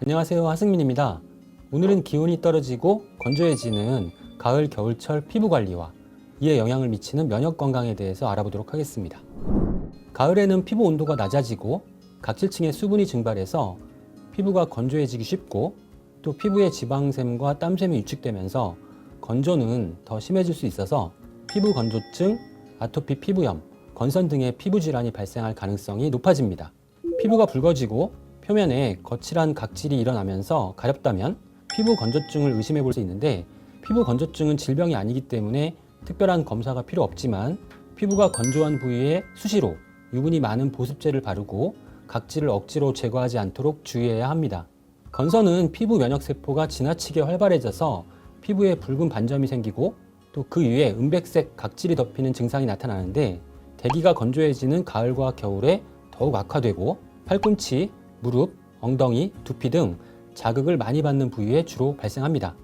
안녕하세요 하승민입니다. 오늘은 기온이 떨어지고 건조해지는 가을 겨울철 피부 관리와 이에 영향을 미치는 면역 건강에 대해서 알아보도록 하겠습니다. 가을에는 피부 온도가 낮아지고 각질층의 수분이 증발해서 피부가 건조해지기 쉽고 또 피부의 지방샘과 땀샘이 유축되면서 건조는 더 심해질 수 있어서 피부 건조증, 아토피 피부염, 건선 등의 피부 질환이 발생할 가능성이 높아집니다. 피부가 붉어지고 표면에 거칠한 각질이 일어나면서 가렵다면 피부 건조증을 의심해 볼 수 있는데 피부 건조증은 질병이 아니기 때문에 특별한 검사가 필요 없지만 피부가 건조한 부위에 수시로 유분이 많은 보습제를 바르고 각질을 억지로 제거하지 않도록 주의해야 합니다. 건선은 피부 면역 세포가 지나치게 활발해져서 피부에 붉은 반점이 생기고 또 그 위에 은백색 각질이 덮이는 증상이 나타나는데 대기가 건조해지는 가을과 겨울에 더욱 악화되고 팔꿈치, 무릎, 엉덩이, 두피 등 자극을 많이 받는 부위에 주로 발생합니다.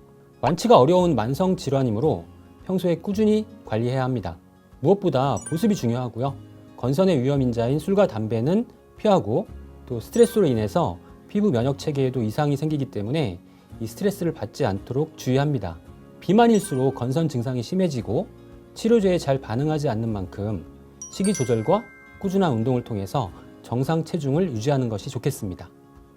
완치가 어려운 만성 질환이므로 평소에 꾸준히 관리해야 합니다. 무엇보다 보습이 중요하고요. 건선의 위험인자인 술과 담배는 피하고 또 스트레스로 인해서 피부 면역 체계에도 이상이 생기기 때문에 이 스트레스를 받지 않도록 주의합니다. 비만일수록 건선 증상이 심해지고 치료제에 잘 반응하지 않는 만큼 식이 조절과 꾸준한 운동을 통해서 정상 체중을 유지하는 것이 좋겠습니다.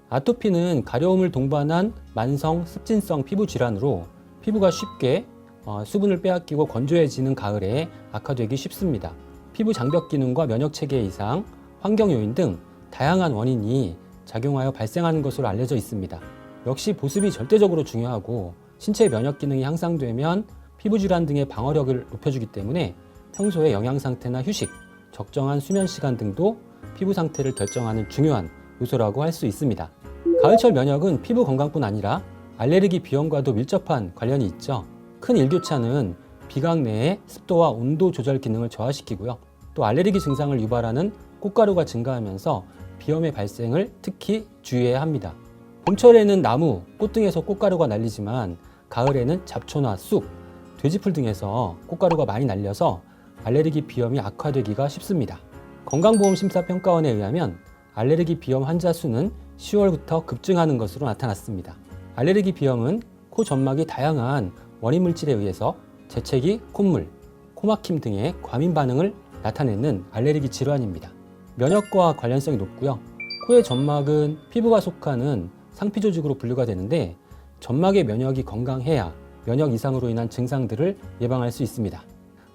아토피는 가려움을 동반한 만성 습진성 피부 질환으로 피부가 쉽게 어, 수분을 빼앗기고 건조해지는 가을에 악화되기 쉽습니다. 피부 장벽 기능과 면역 체계 이상, 환경 요인 등 다양한 원인이 작용하여 발생하는 것으로 알려져 있습니다. 역시 보습이 절대적으로 중요하고 신체 면역 기능이 향상되면 피부 질환 등의 방어력을 높여주기 때문에 평소에 영양 상태나 휴식, 적정한 수면 시간 등도 피부 상태를 결정하는 중요한 요소라고 할 수 있습니다. 가을철 면역은 피부 건강뿐 아니라 알레르기 비염과도 밀접한 관련이 있죠. 큰 일교차는 비강 내의 습도와 온도 조절 기능을 저하시키고요. 또 알레르기 증상을 유발하는 꽃가루가 증가하면서 비염의 발생을 특히 주의해야 합니다. 봄철에는 나무, 꽃 등에서 꽃가루가 날리지만 가을에는 잡초나 쑥, 돼지풀 등에서 꽃가루가 많이 날려서 알레르기 비염이 악화되기가 쉽습니다. 건강보험심사평가원에 의하면 알레르기 비염 환자 수는 10월부터 급증하는 것으로 나타났습니다. 알레르기 비염은 코 점막이 다양한 원인 물질에 의해서 재채기, 콧물, 코막힘 등의 과민 반응을 나타내는 알레르기 질환입니다. 면역과 관련성이 높고요. 코의 점막은 피부가 속하는 상피 조직으로 분류가 되는데 점막의 면역이 건강해야 면역 이상으로 인한 증상들을 예방할 수 있습니다.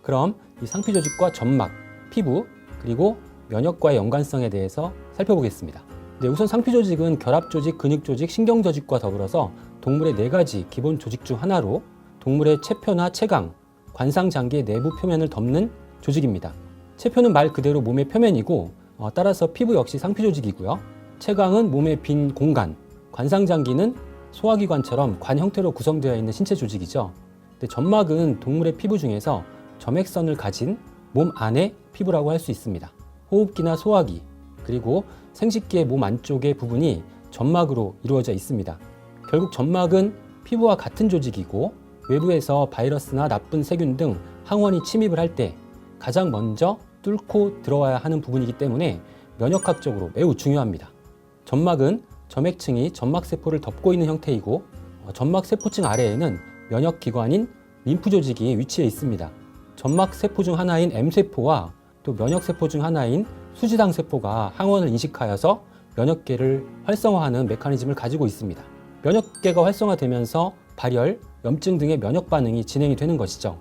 그럼 이 상피 조직과 점막, 피부, 그리고 면역과의 연관성에 대해서 살펴보겠습니다. 네, 우선 상피 조직은 결합 조직, 근육 조직, 신경 조직과 더불어서 동물의 네 가지 기본 조직 중 하나로 동물의 체표나 체강, 관상 장기의 내부 표면을 덮는 조직입니다. 체표는 말 그대로 몸의 표면이고 어, 따라서 피부 역시 상피 조직이고요. 체강은 몸의 빈 공간, 관상 장기는 소화기관처럼 관 형태로 구성되어 있는 신체 조직이죠. 근데 점막은 동물의 피부 중에서 점액선을 가진 몸 안의 피부라고 할 수 있습니다. 호흡기나 소화기, 그리고 생식기의 몸 안쪽의 부분이 점막으로 이루어져 있습니다. 결국 점막은 피부와 같은 조직이고 외부에서 바이러스나 나쁜 세균 등 항원이 침입을 할 때 가장 먼저 뚫고 들어와야 하는 부분이기 때문에 면역학적으로 매우 중요합니다. 점막은 점액층이 점막세포를 덮고 있는 형태이고 어, 점막세포층 아래에는 면역기관인 림프 조직이 위치해 있습니다. 점막세포 중 하나인 M세포와 또 면역세포 중 하나인 수지당 세포가 항원을 인식하여서 면역계를 활성화하는 메커니즘을 가지고 있습니다. 면역계가 활성화되면서 발열, 염증 등의 면역 반응이 진행이 되는 것이죠.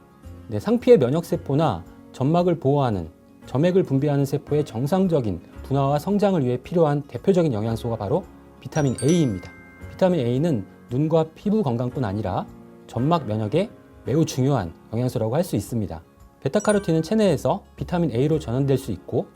네, 상피의 면역세포나 점막을 보호하는 점액을 분비하는 세포의 정상적인 분화와 성장을 위해 필요한 대표적인 영양소가 바로 비타민 A입니다. 비타민 A는 눈과 피부 건강뿐 아니라 점막 면역에 매우 중요한 영양소라고 할 수 있습니다. 베타카로틴은 체내에서 비타민 A로 전환될 수 있고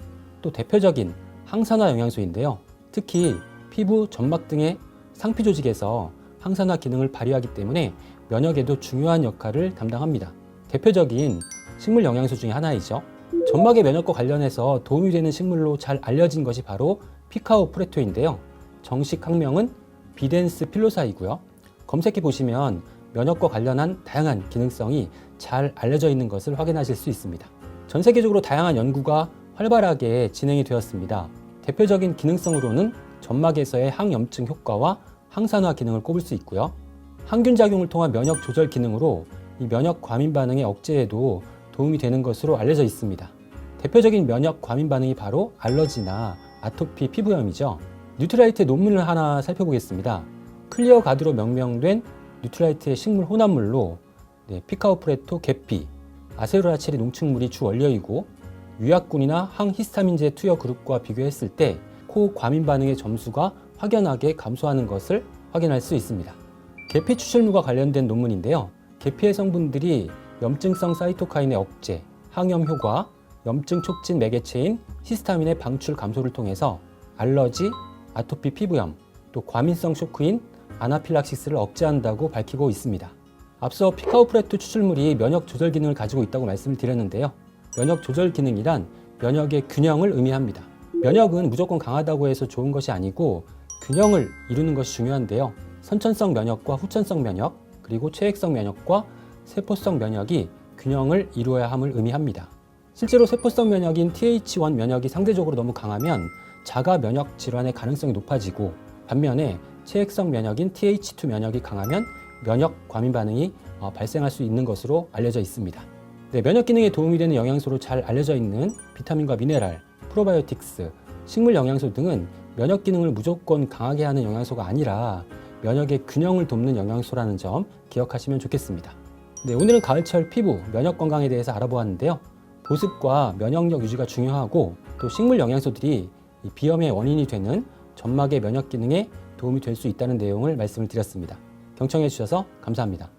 또 대표적인 항산화 영양소인데요. 특히 피부, 점막 등의 상피 조직에서 항산화 기능을 발휘하기 때문에 면역에도 중요한 역할을 담당합니다. 대표적인 식물 영양소 중에 하나이죠. 점막의 면역과 관련해서 도움이 되는 식물로 잘 알려진 것이 바로 피카오 프레토인데요. 정식 학명은 비덴스 필로사이고요. 검색해 보시면 면역과 관련한 다양한 기능성이 잘 알려져 있는 것을 확인하실 수 있습니다. 전 세계적으로 다양한 연구가 활발하게 진행이 되었습니다. 대표적인 기능성으로는 점막에서의 항염증 효과와 항산화 기능을 꼽을 수 있고요. 항균 작용을 통한 면역 조절 기능으로 이 면역 과민 반응의 억제에도 도움이 되는 것으로 알려져 있습니다. 대표적인 면역 과민 반응이 바로 알러지나 아토피 피부염이죠. 뉴트라이트의 논문을 하나 살펴보겠습니다. 클리어 가드로 명명된 뉴트라이트의 식물 혼합물로 네, 피카오프레토 계피, 아세로라체리 농축물이 주 원료이고 유약군이나 항히스타민제 투여 그룹과 비교했을 때 코 과민 반응의 점수가 확연하게 감소하는 것을 확인할 수 있습니다. 계피 추출물과 관련된 논문인데요. 계피의 성분들이 염증성 사이토카인의 억제, 항염 효과, 염증 촉진 매개체인 히스타민의 방출 감소를 통해서 알러지, 아토피 피부염, 또 과민성 쇼크인 아나필락시스를 억제한다고 밝히고 있습니다. 앞서 피카오프레토 추출물이 면역 조절 기능을 가지고 있다고 말씀을 드렸는데요. 면역 조절 기능이란 면역의 균형을 의미합니다. 면역은 무조건 강하다고 해서 좋은 것이 아니고 균형을 이루는 것이 중요한데요. 선천성 면역과 후천성 면역, 그리고 체액성 면역과 세포성 면역이 균형을 이루어야 함을 의미합니다. 실제로 세포성 면역인 TH1 면역이 상대적으로 너무 강하면 자가 면역 질환의 가능성이 높아지고 반면에 체액성 면역인 TH2 면역이 강하면 면역 과민 반응이 어, 발생할 수 있는 것으로 알려져 있습니다. 네, 면역 기능에 도움이 되는 영양소로 잘 알려져 있는 비타민과 미네랄, 프로바이오틱스, 식물 영양소 등은 면역 기능을 무조건 강하게 하는 영양소가 아니라 면역의 균형을 돕는 영양소라는 점 기억하시면 좋겠습니다. 네, 오늘은 가을철 피부, 면역 건강에 대해서 알아보았는데요. 보습과 면역력 유지가 중요하고 또 식물 영양소들이 이 비염의 원인이 되는 점막의 면역 기능에 도움이 될 수 있다는 내용을 말씀을 드렸습니다. 경청해 주셔서 감사합니다.